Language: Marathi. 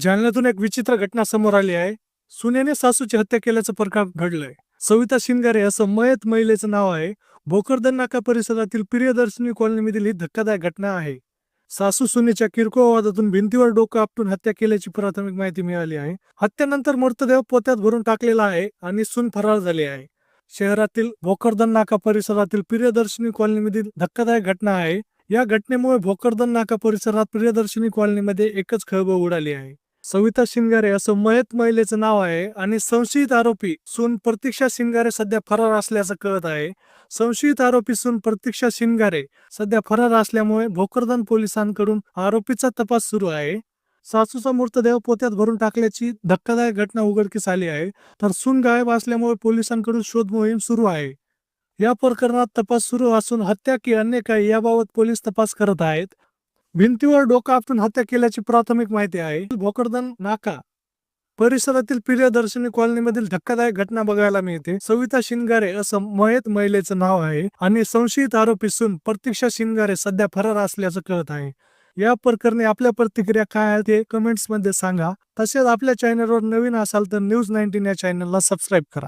जालन्यातून एक विचित्र घटना समोर आली आहे. सुनेने सासूची हत्या केल्याचं प्रकार घडलंय. सविता शिंगारे असं मयत महिलेचं नाव आहे. भोकरदन नाका परिसरातील प्रियदर्शनी कॉलनीमधील ही धक्कादायक घटना आहे. सासू सुनेच्या किरकोळ वादातून भिंतीवर डोकं आपटून हत्या केल्याची प्राथमिक माहिती मिळाली आहे. हत्येनंतर मृतदेह पोत्यात भरून टाकलेला आहे आणि सून फरार झाली आहे. शहरातील भोकरदन नाका परिसरातील प्रियदर्शनी कॉलनीमधील धक्कादायक घटना आहे. या घटनेमुळे भोकरदन नाका परिसरात प्रियदर्शनी कॉलनीमध्ये एकच खळबळ उडाली आहे. सविता शिंगारे असं मयत महिलेचं नाव आहे आणि संशयित आरोपी सून प्रतीक्षा शिंगारे सध्या फरार असल्याचं कळत आहे. संशयित आरोपी सून प्रतीक्षा शिंगारे सध्या फरार असल्यामुळे भोकरदन पोलिसांकडून आरोपीचा तपास सुरू आहे. सासूचा मृतदेह पोत्यात भरून टाकल्याची धक्कादायक घटना उघडकीस आली आहे. तर सून गायब असल्यामुळे पोलिसांकडून शोध मोहीम सुरू आहे. या प्रकरणात तपास सुरू असून हत्या की अन्य काही याबाबत पोलीस तपास करत आहेत. भिंतीवर डोकं आपटून हत्या केल्याची प्राथमिक माहिती आहे. भोकरदन नाका परिसरातील प्रियदर्शनी कॉलनीमधील धक्कादायक घटना बघायला मिळते. सविता शिंगारे असं मयत महिलेचं नाव आहे आणि संशयित आरोपी सून प्रतीक्षा शिंगारे सध्या फरार असल्याचं कळत आहे. या प्रकरणी आपल्या प्रतिक्रिया काय आहे ते कमेंट्समध्ये सांगा. तसेच आपल्या चॅनलवर नवीन असाल तर न्यूज नाईन्टीन या चॅनलला सबस्क्राईब करा.